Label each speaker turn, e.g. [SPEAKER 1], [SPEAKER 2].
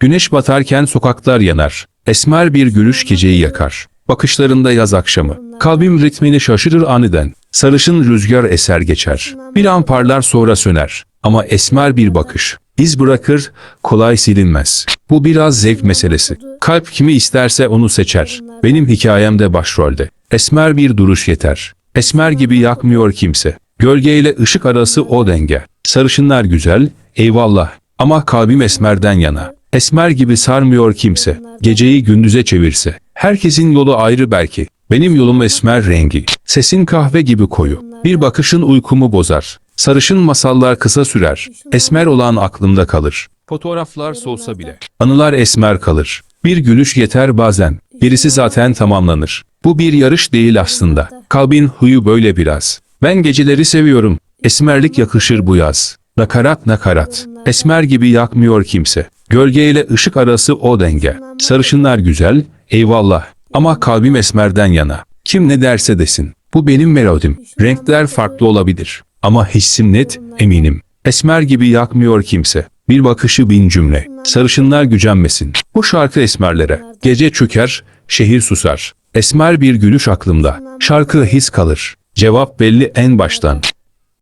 [SPEAKER 1] Güneş batarken sokaklar yanar. Esmer bir gülüş geceyi yakar. Bakışlarında yaz akşamı. Kalbim ritmini şaşırır aniden. Sarışın rüzgar eser geçer. Bir an parlar sonra söner. Ama esmer bir bakış. İz bırakır, kolay silinmez. Bu biraz zevk meselesi. Kalp kimi isterse onu seçer. Benim hikayemde başrolde. Esmer bir duruş yeter. Esmer gibi yakmıyor kimse. Gölgeyle ışık arası o denge. Sarışınlar güzel, eyvallah. Ama kalbim esmerden yana. Esmer gibi sarmıyor kimse. Geceyi gündüze çevirse. Herkesin yolu ayrı belki. Benim yolum esmer rengi. Sesin kahve gibi koyu. Bir bakışın uykumu bozar. Sarışın masallar kısa sürer. Esmer olan aklımda kalır. Fotoğraflar solsa bile. Anılar esmer kalır. Bir gülüş yeter bazen. Birisi zaten tamamlanır. Bu bir yarış değil aslında. Kalbin huyu böyle biraz. Ben geceleri seviyorum. Esmerlik yakışır bu yaz. Nakarat nakarat. Esmer gibi yakmıyor kimse. Gölgeyle ışık arası o denge. Sarışınlar güzel, eyvallah. Ama kalbim esmerden yana. Kim ne derse desin. Bu benim melodim. Renkler farklı olabilir. Ama hissim net, eminim. Esmer gibi yakmıyor kimse. Bir bakışı bin cümle. Sarışınlar gücenmesin. Bu şarkı esmerlere. Gece çöker, şehir susar. Esmer bir gülüş aklımda. Şarkı his kalır. Cevap belli en baştan.